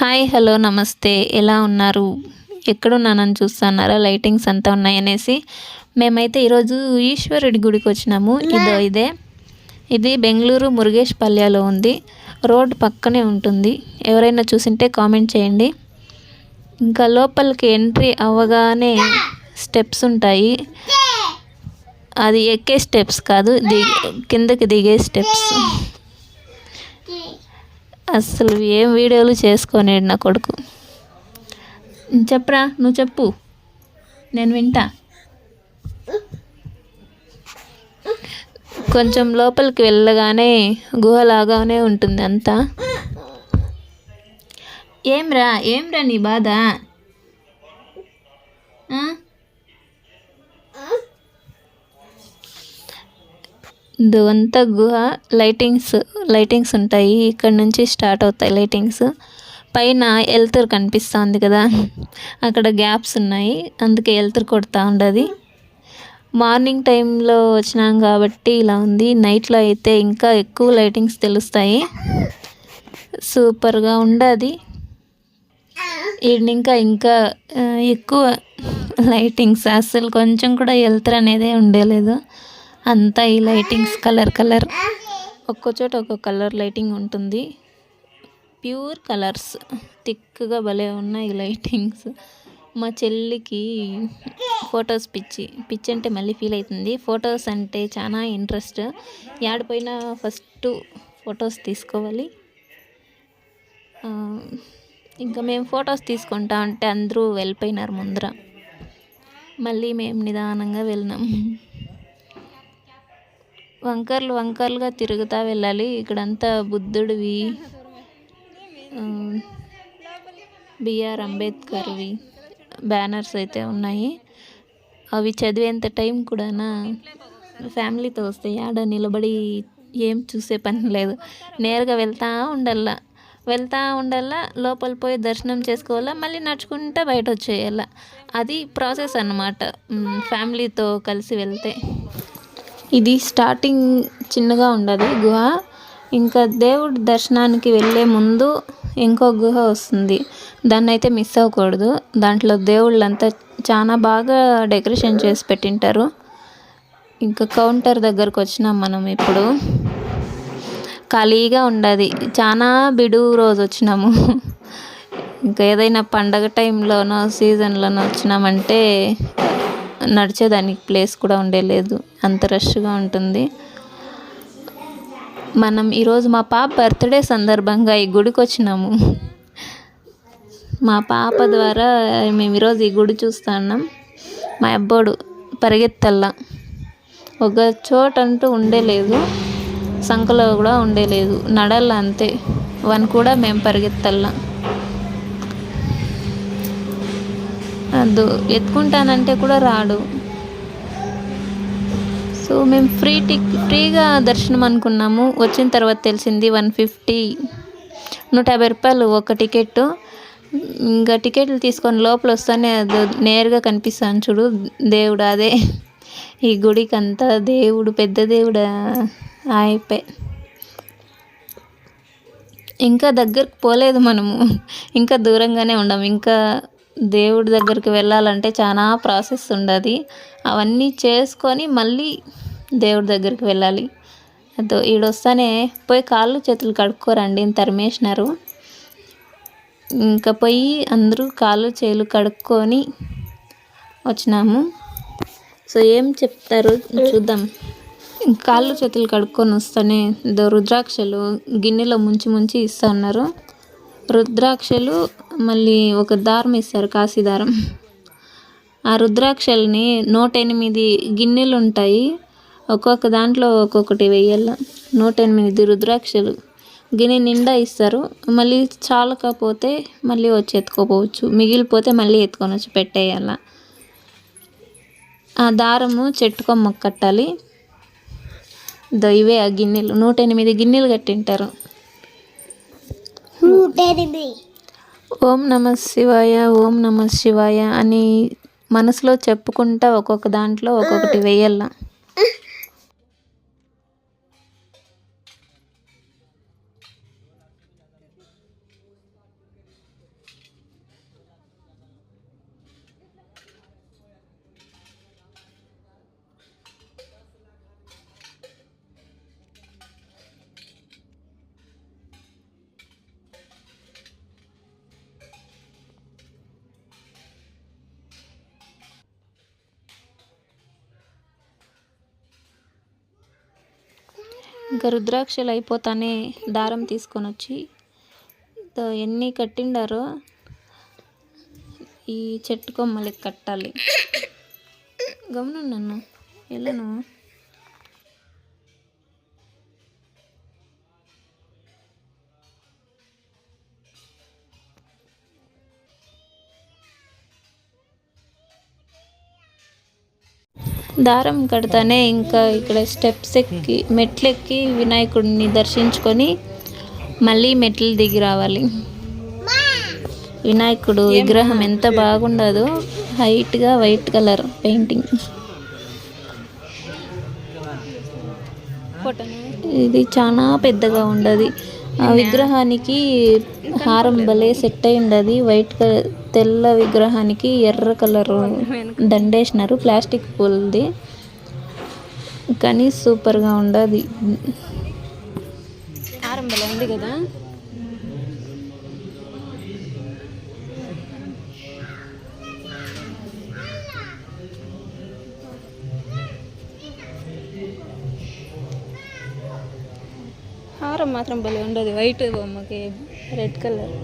Hi hello నమస్తే. ఎలా ఉన్నారు? ఎక్కడున్నానని చూస్తున్నారా? లైటింగ్స్ అంతా ఉన్నాయనేసి. మేమైతే ఈరోజు ఈశ్వరుడి గుడికి వచ్చినాము. ఇదో ఇదే. ఇది బెంగళూరు మురుగేష్ పల్యాలో ఉంది. రోడ్ పక్కనే ఉంటుంది. ఎవరైనా చూసింటే కామెంట్ చేయండి. ఇంకా లోపలికి ఎంట్రీ అవ్వగానే స్టెప్స్ ఉంటాయి. అది ఎక్కే స్టెప్స్ కాదు. దిగి కిందకి దిగే స్టెప్స్. అసలు ఏం వీడియోలు చేసుకోనేడు నా కొడుకు? చెప్పరా నువ్వు చెప్పు. నేను వింటా. కొంచెం లోపలికి వెళ్ళగానే గుహలాగానే ఉంటుంది అంతా. ఏమ్రా ఏమ్రా నీ బాధ? ఇదంతా గుహ లైటింగ్స్ లైటింగ్స్ ఉంటాయి. ఇక్కడ నుంచి స్టార్ట్ అవుతాయి లైటింగ్స్. పైన వెలుతురు కనిపిస్తుంది కదా. అక్కడ గ్యాప్స్ ఉన్నాయి. అందుకే వెలుతురు కొడుతూ ఉండదు. మార్నింగ్ టైంలో వచ్చినాం కాబట్టి ఇలా ఉంది. నైట్లో అయితే ఇంకా ఎక్కువ లైటింగ్స్ తెలుస్తాయి. సూపర్గా ఉండదు. ఈవినింగ్ ఇంకా ఎక్కువ లైటింగ్స్. అసలు కొంచెం కూడా వెలుతురు అనేదే ఉండలేదు. అంతా ఈ లైటింగ్స్ కలర్ కలర్. ఒక్కో చోట ఒక్కో కలర్ లైటింగ్ ఉంటుంది. Pure colours. థిక్గా భలే ఉన్నాయి ఈ లైటింగ్స్. మా చెల్లికి ఫొటోస్ పిచ్చి పిచ్చి అంటే మళ్ళీ ఫీల్ అవుతుంది ఫొటోస్ అంటే చాలా ఇంట్రెస్ట్. యాడిపోయినా ఫస్ట్ ఫొటోస్ తీసుకోవాలి. ఇంకా మేము ఫొటోస్ తీసుకుంటా ఉంటే అందరూ వెళ్ళిపోయినారు ముందర. మళ్ళీ మేము నిదానంగా వెళ్ళినాం. వంకర్లు వంకర్లుగా తిరుగుతూ వెళ్ళాలి. ఇక్కడంతా బుద్ధుడివి. బిఆర్ అంబేద్కర్వి బ్యానర్స్ అయితే ఉన్నాయి. అవి చదివేంత టైం కూడా ఫ్యామిలీతో వస్తే ఆడ నిలబడి ఏం చూసే పని లేదు. నేరుగా వెళ్తా ఉండల్లా. వెళ్తా ఉండాల లోపల పోయి దర్శనం చేసుకోవాలా మళ్ళీ నడుచుకుంటా బయట వచ్చేయాల అది ప్రాసెస్ అన్నమాట. ఫ్యామిలీతో కలిసి వెళ్తే. ఇది స్టార్టింగ్ చిన్నగా ఉండదు గుహ. ఇంకా దేవుడి దర్శనానికి వెళ్ళే ముందు ఇంకో గుహ వస్తుంది. దాన్ని అయితే మిస్ అవ్వకూడదు. దాంట్లో దేవుళ్ళంతా చాలా బాగా డెకరేషన్ చేసి పెట్టింటారు. ఇంకా కౌంటర్ దగ్గరకు వచ్చినాం మనం ఇప్పుడు. ఖాళీగా ఉండదు. చాలా బిడువు రోజు వచ్చినాము. ఇంకా ఏదైనా పండగ టైంలోనో సీజన్లోనో వచ్చినామంటే నడిచేదానికి ప్లేస్ కూడా ఉండేలేదు అంత రష్గా ఉంటుంది. మనం ఈరోజు మా పాప బర్త్డే సందర్భంగా ఈ గుడికి వచ్చినాము. మా పాప ద్వారా మేము ఈరోజు ఈ గుడి చూస్తున్నాం మా అబ్బోడు పరిగెత్తల్లా. ఒక చోట అంటూ ఉండేలేదు సంఖలో కూడా ఉండేలేదు నడల్ల అంతే. వన్ కూడా మేము పరిగెత్తల్లా. అదు ఎత్తుకుంటానంటే కూడా రాడు. సో మేము ఫ్రీ టిక్ ఫ్రీగా దర్శనం అనుకున్నాము. వచ్చిన తర్వాత తెలిసింది వన్ ఫిఫ్టీ. నూట యాభై రూపాయలు ఒక టికెట్ ఇంకా టికెట్లు తీసుకొని లోపల వస్తానే అది నేరుగా కనిపిస్తాను చూడు. దేవుడు అదే. ఈ గుడికి అంతా దేవుడు పెద్ద దేవుడు అయిపోయి ఇంకా దగ్గరకు పోలేదు మనము. ఇంకా దూరంగానే ఉన్నాం ఇంకా దేవుడి దగ్గరికి వెళ్ళాలంటే చాలా ప్రాసెస్ ఉండదు. అవన్నీ చేసుకొని మళ్ళీ దేవుడి దగ్గరికి వెళ్ళాలి. అదో ఈడొస్తానే పోయి కాళ్ళు చేతులు కడుక్కోరండి అని తరిమేసినారు ఇంకా పోయి అందరూ కాళ్ళు చేతులు కడుక్కొని వచ్చినాము. సో ఏం చెప్తారు చూద్దాం. కాళ్ళు చేతులు కడుక్కొని వస్తానే రుద్రాక్షలు గిన్నెలో ముంచి ముంచి ఇస్తా ఉన్నారు రుద్రాక్షలు మళ్ళీ ఒక దారం ఇస్తారు కాశీ దారం. ఆ రుద్రాక్షల్ని నూట ఎనిమిది గిన్నెలు ఉంటాయి ఒక్కొక్క దాంట్లో ఒక్కొక్కటి వెయ్యాల నూట ఎనిమిది రుద్రాక్షలు. గిన్నె నిండా ఇస్తారు. మళ్ళీ చాలకపోతే మళ్ళీ వచ్చి ఎత్తుకోపోవచ్చు. మిగిలిపోతే మళ్ళీ ఎత్తుకొని వచ్చి పెట్టేయాల. ఆ దారము చెట్టు కొమ్మకు కట్టాలి. దో ఇవే ఆ గిన్నెలు. నూట ఎనిమిది గిన్నెలు కట్టింటారు. ఓం నమ శివాయ ఓం నమ శివాయ అని మనసులో చెప్పుకుంటా ఒక్కొక్క దాంట్లో ఒక్కొక్కటి వేయాల ఇంకా రుద్రాక్షలు అయిపోతానే దారం తీసుకొని వచ్చి ఎన్ని కట్టిండారో ఈ చెట్టు కొమ్మలకి కట్టాలి. గమనం నన్ను. వెళ్ళను దారం కడతానే ఇంకా ఇక్కడ స్టెప్స్ ఎక్కి మెట్లు ఎక్కి వినాయకుడిని దర్శించుకొని మళ్ళీ మెట్లు దిగి రావాలి. వినాయకుడు విగ్రహం ఎంత బాగుండదో హైట్గా వైట్ కలర్ పెయింటింగ్ ఇది చాలా పెద్దగా ఉండదు. ఆ విగ్రహానికి హారం భలే సెట్ అయి ఉండదు వైట్ కలర్ తెల్ల విగ్రహానికి ఎర్ర కలర్ దండేసినారు ప్లాస్టిక్ పూలది. కానీ సూపర్గా ఉండదు హారం భలే ఉంది కదా? హారం మాత్రం భలే ఉండదు. వైట్ బొమ్మకి రెడ్ కలర్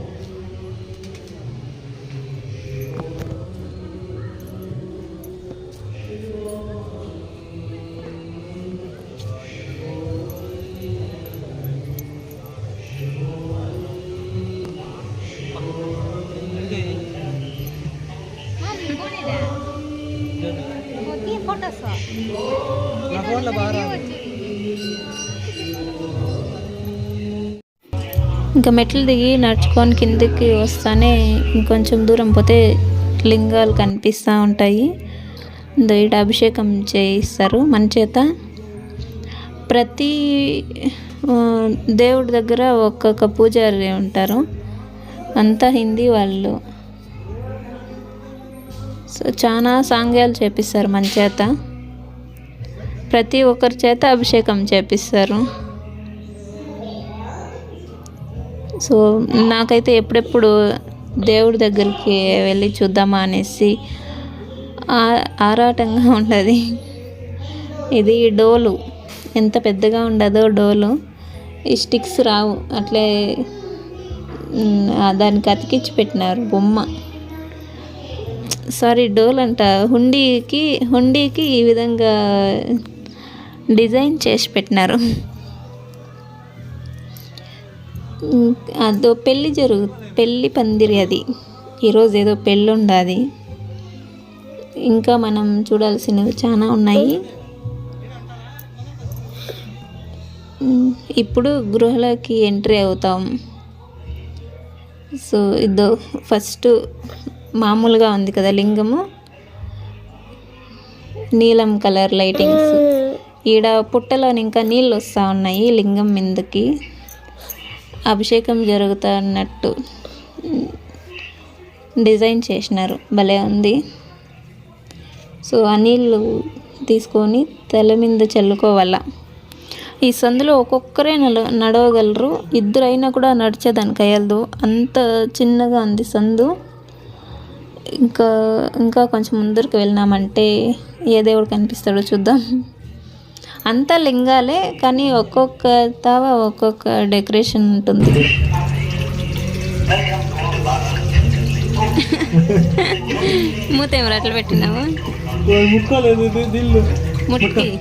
ఇంకా మెట్లు దిగి నడుచుకొని కిందకి వస్తానే ఇంకొంచెం దూరం పోతే లింగాలు కనిపిస్తూ ఉంటాయి. ఇందో అభిషేకం చేయిస్తారు. మన చేత ప్రతి దేవుడి దగ్గర ఒక్కొక్క పూజారి ఉంటారు. అంతా హిందీ వాళ్ళు. సో చాలా సాంగ్యాలు చేపిస్తారు మన చేత. ప్రతి ఒక్కరి చేత అభిషేకం చేపిస్తారు. సో నాకైతే ఎప్పుడెప్పుడు దేవుడి దగ్గరికి వెళ్ళి చూద్దామా అనేసి ఆ- ఆరాటంగా ఉండదు ఇది డోలు. ఎంత పెద్దగా ఉండదో డోలు. ఈ స్టిక్స్ రావు. అట్లే దానికి అతికించి పెట్టినారు బొమ్మ. సారీ డోల్ అంట. హుండీకి హుండీకి ఈ విధంగా డిజైన్ చేసి పెట్టినారు. అదో పెళ్ళి జరుగు పెళ్ళి పందిరి అది. ఈరోజు ఏదో పెళ్ళి ఉండాది. ఇంకా మనం చూడాల్సినవి చాలా ఉన్నాయి. ఇప్పుడు గృహలోకి ఎంట్రీ అవుతాం. సో ఇదో ఫస్ట్ మామూలుగా ఉంది కదా లింగము? నీలం కలర్ లైటింగ్స్. ఈడ పుట్టలోని ఇంకా నీళ్ళు వస్తూ ఉన్నాయి లింగం మీదకి. అభిషేకం జరుగుతున్నట్టు డిజైన్ చేసినారు. భలే ఉంది. సో ఆ నీళ్ళు తీసుకొని తల మీద చల్లుకోవాల. ఈ సందులో ఒక్కొక్కరే నడ నడవగలరు. ఇద్దరైనా కూడా నడిచేదానికి అయ్యదు అంత చిన్నగా ఉంది సందు. ఇంకా ఇంకా కొంచెం ముందరికి వెళ్ళినామంటే ఏ దేవుడు కనిపిస్తాడో చూద్దాం. అంతా లింగాలే కానీ ఒక్కొక్క తావ ఒక్కొక్క డెకరేషన్ ఉంటుంది. మూత ఏమో అట్లా పెట్టినావు? ముక్కలేదు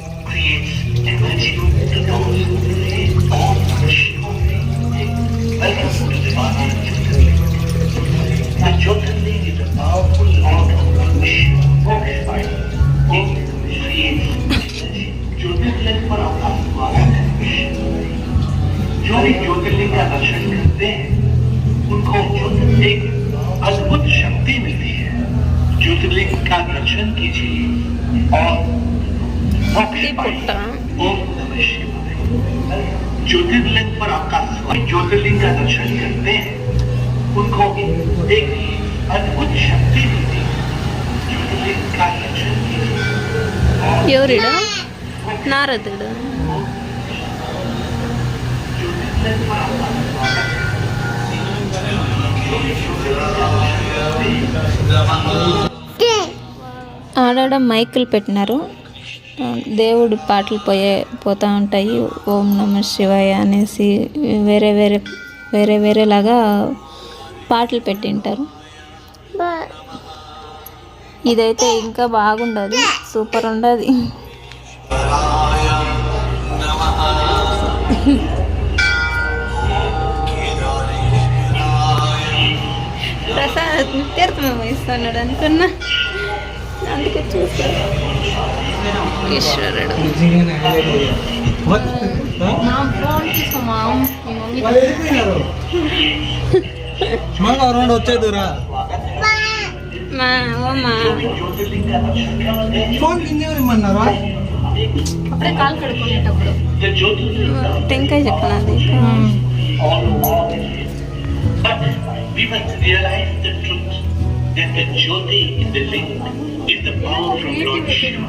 الباهي والقوي لكن أنا كنت حبيت دي ఎవరిడు? మైకులు పెట్టినారు. దేవుడు పాటలు పోయే పోతూ ఉంటాయి. ఓం నమ శివాయ అనేసి వేరే వేరే వేరే వేరేలాగా పాటలు పెట్టింటారు. ఇదైతే ఇంకా బాగుండదు సూపర్ ఉండదు. ప్రసాద్ ఇస్తున్నాడు అనుకున్నా. అందుకే చూస్తాడు ఈశ్వరుడు నా ఫోన్ మళ్ళీ రెండు వచ్చేదురా ఫోన్ కింద ఇమ్మన్నారా అప్పుడే కాలు కడుక్కునేటప్పుడు టెంకాయ truth that the Jyoti in the link is the power from Lord Shiva.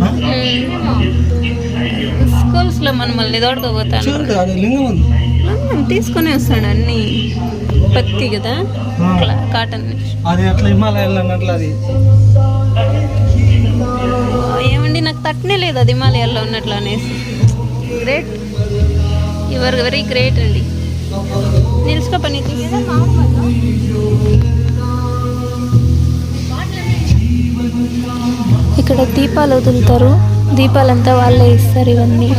Lord Shiva is inside your స్కూల్స్లో మనం మళ్ళీ అది లింగం ఉంది తీసుకొని వస్తాడు అన్ని. పత్తి కదా? కాటన్. అది అట్లా హిమాలయాల్లో అన్నట్లు అది. ఏమండి నాకు తట్టనే లేదు అది హిమాలయాల్లో ఉన్నట్లు అనేసి. గ్రేట్ యువర్ వెరీ గ్రేట్ అండి. నిలుచుకో పని ఇక్కడ దీపాలు వదులుతారు. దీపాలంతా వాళ్ళే ఇస్తారు ఇవన్నీ.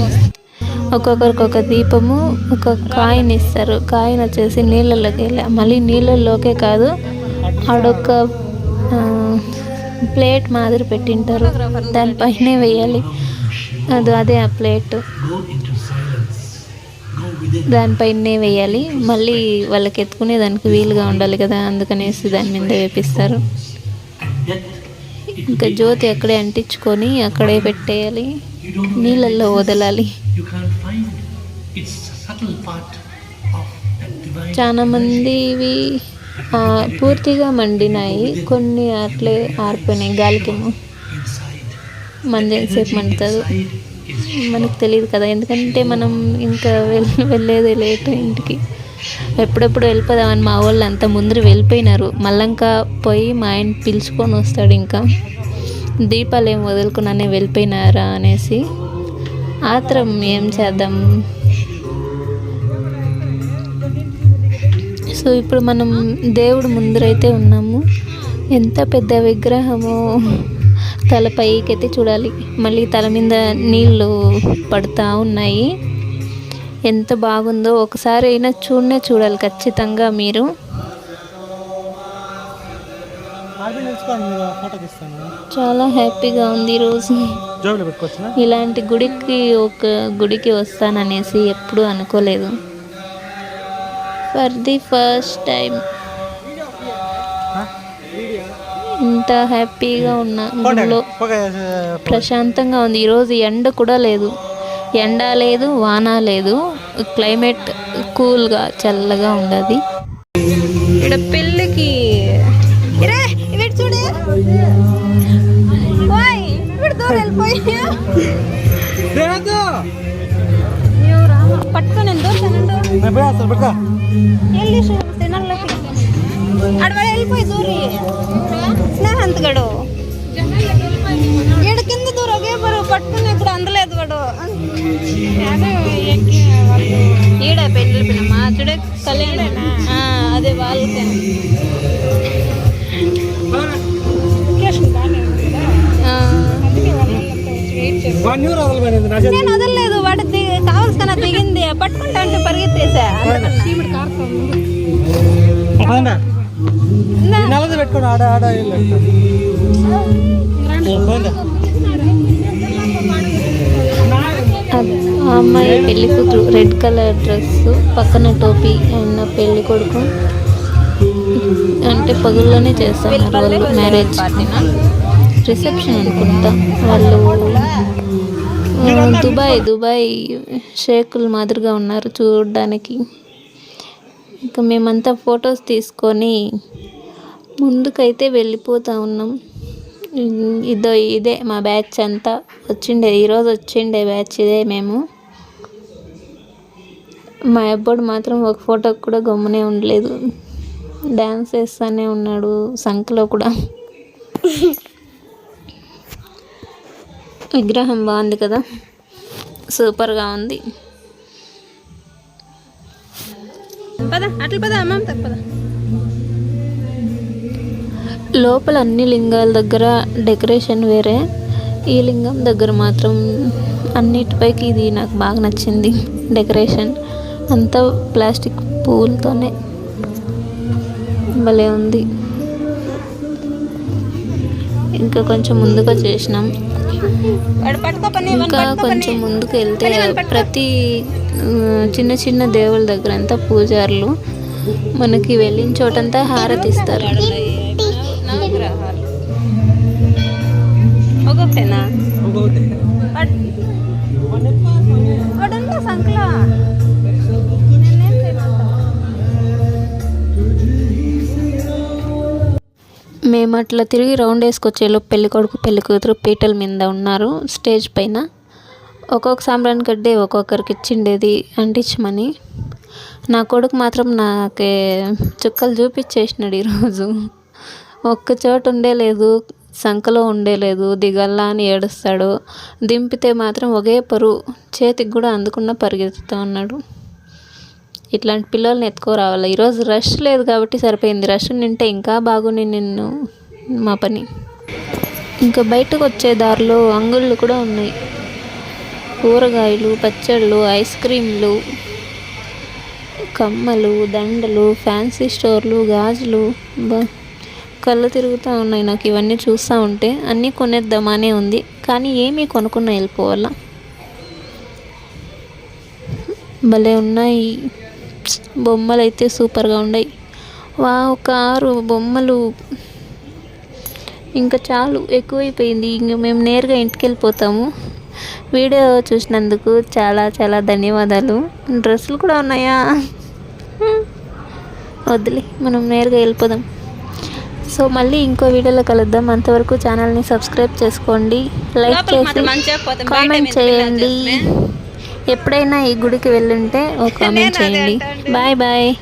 ఒక్కొక్కరికి ఒక దీపము ఒక కాయిన్ ఇస్తారు. కాయిన్ వచ్చేసి నీళ్ళలోకి వెళ్ళి మళ్ళీ నీళ్ళల్లోకే కాదు ఆడొక ప్లేట్ మాదిరి పెట్టింటారు. దానిపైనే వేయాలి. అది అదే ఆ ప్లేట్. దానిపైనే వేయాలి. మళ్ళీ వాళ్ళకి ఎత్తుకునే దానికి వీలుగా ఉండాలి కదా అందుకనేసి దాని మీద వేపిస్తారు. ఇంకా జ్యోతి అక్కడే అంటించుకొని అక్కడే పెట్టేయాలి. నీళ్ళల్లో వదలాలి. చాలా మందివి ఆ, పూర్తిగా మండినాయి. కొన్ని అట్లే ఆరిపోయినాయి. గాలికేమో. మంది ఎంతసేపు మండుతుంది మనకు తెలియదు కదా. ఎందుకంటే మనం ఇంకా వెళ్ వెళ్ళేది లేట్ ఇంటికి. ఎప్పుడెప్పుడు వెళ్ళిపోదామని మా వాళ్ళు అంత ముందర వెళ్ళిపోయినారు. మళ్ళంకా పోయి మా ఆయన పిలుచుకొని వస్తాడు ఇంకా. దీపాలు ఏం వదులుకున్నానే వెళ్ళిపోయినారా అనేసి. ఆత్రం ఏం చేద్దాం? సో ఇప్పుడు మనం దేవుడు ముందరైతే ఉన్నాము. ఎంత పెద్ద విగ్రహము తల పైకైతే చూడాలి. మళ్ళీ తల మీద నీళ్ళు పడుతూ ఉన్నాయి. ఎంత బాగుందో ఒకసారి అయినా చూడనే చూడాలి ఖచ్చితంగా మీరు. చాలా హ్యాపీగా ఉంది ఈరోజు ఇలాంటి గుడికి ఒక గుడికి వస్తాననేసి ఎప్పుడూ అనుకోలేదు. ఫర్ ది ఫస్ట్ టైం ఇంత హ్యాపీగా ఉన్న గుడిలో ప్రశాంతంగా ఉంది. ఈరోజు ఎండ కూడా లేదు. ఎండ లేదు వాన లేదు. క్లైమేట్ కూల్గా చల్లగా ఉండదు. ఇక్కడ పెళ్ళికి ఇరే, ఇవిడు చూడు. ఓయ్, ఇవిడు దూరం వెళ్ళిపోయా. ఎవరా? పట్టుకొని వెళ్ళిపోయి దూరి. స్నేహంత్ గడు. ఏడు కింద దూరం పట్టుకుని ఇప్పుడు అందలేదు వాడు ఈడ పెళ్ళి పిల్లమ్మా చూడే కళ్యాణ. అదే వాళ్ళకి. నేను వదలలేదు వాడు కావాల్సిన దిగింది పట్టుకుంటా అంటే పరిగెత్తేసా పెట్టుకోండి ఆడ ఆడ ఆ అమ్మాయి పెళ్ళి కూతురు రెడ్ కలర్ డ్రెస్ పక్కన టోపీ అండ్ పెళ్ళి కొడుకు. అంటే పగుల్లోనే చేస్తారు వాళ్ళు మ్యారేజ్. రిసెప్షన్ అనుకుంటా. వాళ్ళు దుబాయ్ దుబాయ్ షేకుల మాదిరిగా ఉన్నారు చూడడానికి. ఇంకా మేమంతా ఫొటోస్ తీసుకొని ముందుకైతే వెళ్ళిపోతా ఉన్నాం. ఇదో ఇదే మా బ్యాచ్ అంతా. వచ్చిండే ఈరోజు వచ్చిండే బ్యాచ్ ఇదే మేము. మా అబ్బాడు మాత్రం ఒక ఫోటోకి కూడా గమ్మునే ఉండలేదు. డ్యాన్స్ వేస్తూనే ఉన్నాడు సంఖలో కూడా. విగ్రహం బాగుంది కదా. సూపర్గా ఉంది. పద అట్లా పద అమ్మ పద. లోపల అన్ని లింగాల దగ్గర డెకరేషన్ వేరే. ఈ లింగం దగ్గర మాత్రం అన్నిటిపైకి ఇది నాకు బాగా నచ్చింది డెకరేషన్. అంతా ప్లాస్టిక్ పువ్వులతోనే భలే ఉంది. ఇంకా కొంచెం ముందుగా చేసినాం. ఇంకా కొంచెం ముందుకు వెళ్తే ప్రతి చిన్న చిన్న దేవుళ్ళ దగ్గర అంతా పూజారులు మనకి వెళ్ళిన చోటంతా హారతి ఇస్తారు ఒక్కొక్కటేనా? మేము అట్లా తిరిగి రౌండ్ వేసుకొచ్చేలో పెళ్ళి కొడుకు పెళ్ళి కూతురు పీటల మీద ఉన్నారు స్టేజ్ పైన. ఒక్కొక్క సాంబ్రాన్ కడ్డే ఒక్కొక్కరికి ఇచ్చిండేది అంటించమని. నా కొడుకు మాత్రం నాకే చుక్కలు చూపించేసినాడు ఈరోజు. ఒక్క చోట ఉండేలేదు సంఖలో ఉండేలేదు దిగల్లా అని ఏడుస్తాడు. దింపితే మాత్రం ఒకే పరువు చేతికి కూడా అందుకున్న పరిగెత్తుతూ ఉన్నాడు. ఇట్లాంటి పిల్లల్ని ఎత్తుకోరావాలి? ఈరోజు రష్ లేదు కాబట్టి సరిపోయింది. రష్ నింటే ఇంకా బాగుంది నిన్ను. మా పని. ఇంకా బయటకు వచ్చే దారిలో అంగుళ్ళు కూడా ఉన్నాయి. కూరగాయలు పచ్చళ్ళు ఐస్ క్రీమ్లు కమ్మలు దండలు ఫ్యాన్సీ స్టోర్లు గాజులు. బా కళ్ళు తిరుగుతూ ఉన్నాయి నాకు ఇవన్నీ చూస్తూ ఉంటే. అన్నీ కొనేద్దామనే ఉంది. కానీ ఏమీ కొనుక్కున్న వెళ్ళిపోవాలా. భలే ఉన్నాయి. బొమ్మలు అయితే సూపర్గా ఉన్నాయి వా కారు బొమ్మలు ఇంకా చాలు ఎక్కువైపోయింది. ఇంక మేము నేరుగా ఇంటికి వెళ్ళిపోతాము వీడియో చూసినందుకు చాలా చాలా ధన్యవాదాలు. డ్రెస్సులు కూడా ఉన్నాయా? వద్దులే మనం నేరుగా వెళ్ళిపోదాం. సో మళ్ళీ ఇంకో వీడియోలో కలుద్దాం. అంతవరకు ఛానల్ని సబ్స్క్రైబ్ చేసుకోండి. లైక్ చేసి కామెంట్ చేయండి. ఎప్పుడైనా ఈ గుడికి వెళ్ళుంటే ఒక కామెంట్ చేయండి. Bye bye.